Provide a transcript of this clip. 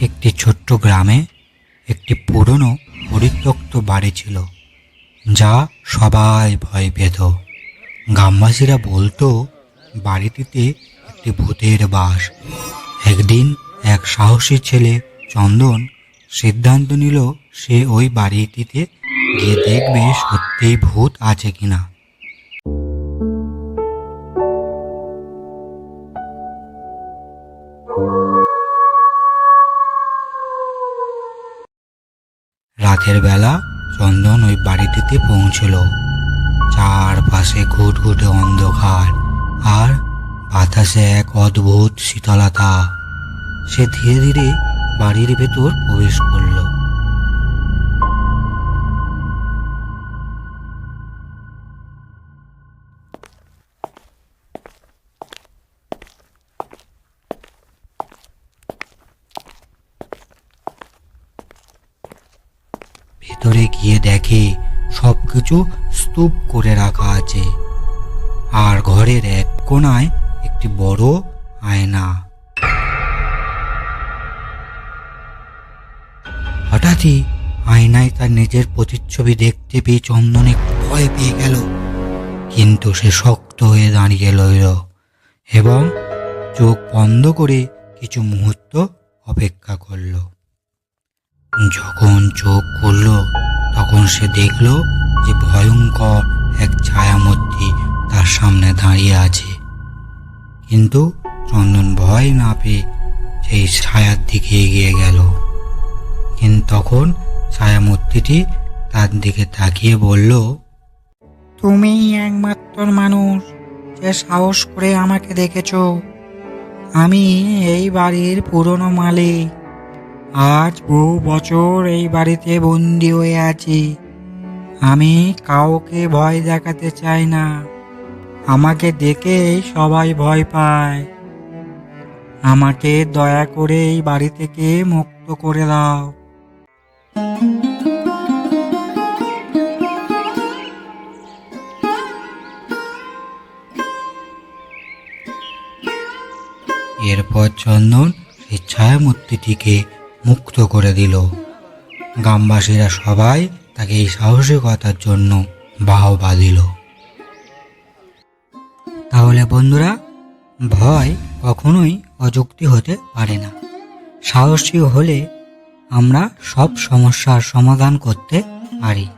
একটি ছোট্ট গ্রামে একটি পুরনো পরিত্যক্ত বাড়ি ছিল, যা সবাই ভয় পেত। গ্রামবাসীরা বলতো, বাড়িটিতে একটি ভূতের বাস। একদিন এক সাহসী ছেলে চন্দন সিদ্ধান্ত নিল, সে ওই বাড়িটিতে গিয়ে দেখবে সত্যিই ভূত আছে কিনা। রাতের বেলা চন্দন ওই বাড়িটিতে পৌঁছল। চারপাশে ঘুটঘুটে অন্ধকার আর বাতাসে এক অদ্ভুত শীতলতা। সে ধীরে ধীরে বাড়ির ভেতর প্রবেশ করল। ভেতরে গিয়ে দেখে সবকিছু স্তূপ করে রাখা আছে। আর ঘরের এক কোণায় একটি বড় আয়না। হঠাৎই আয়নায় তার নিজের প্রতিচ্ছবি দেখতে পেয়ে চন্দন একটু ভয় পেয়ে গেল। কিন্তু সে শক্ত হয়ে দাঁড়িয়ে রইল এবং চোখ বন্ধ করে কিছু মুহূর্ত অপেক্ষা করল। যখন চোখ খুলল, তখন সে দেখল যে ভয়ঙ্কর এক ছায়ামূর্তি তার সামনে দাঁড়িয়ে আছে। কিন্তু চন্দন ভয় না পেয়ে সেই ছায়ার দিকে এগিয়ে গেল। কিন্তু তখন ছায়ামূর্তিটি তার দিকে তাকিয়ে বলল তুমি একমাত্র মানুষ যে সাহস করে আমাকে দেখেছ। আমি এই বাড়ির পুরনো মালিক। আজ বহু বছর এই বাড়িতে বন্দি হয়ে আছি। আমি কাউকে ভয় দেখাতে চাই না। আমাকে দেখে সবাই ভয় পায়। আমাকে দয়া করে এই বাড়ি থেকে মুক্ত করে দাও। এরপর চন্দন সেই ছায়ামূর্তিটিকে মুক্ত করে দিল। গ্রামবাসীরা সবাই তাকে এই সাহসিকতার জন্য বাহবা দিল। তাহলে বন্ধুরা, ভয় কখনোই অযুক্তি হতে পারে না। সাহসী হলে আমরা সব সমস্যার সমাধান করতে পারি।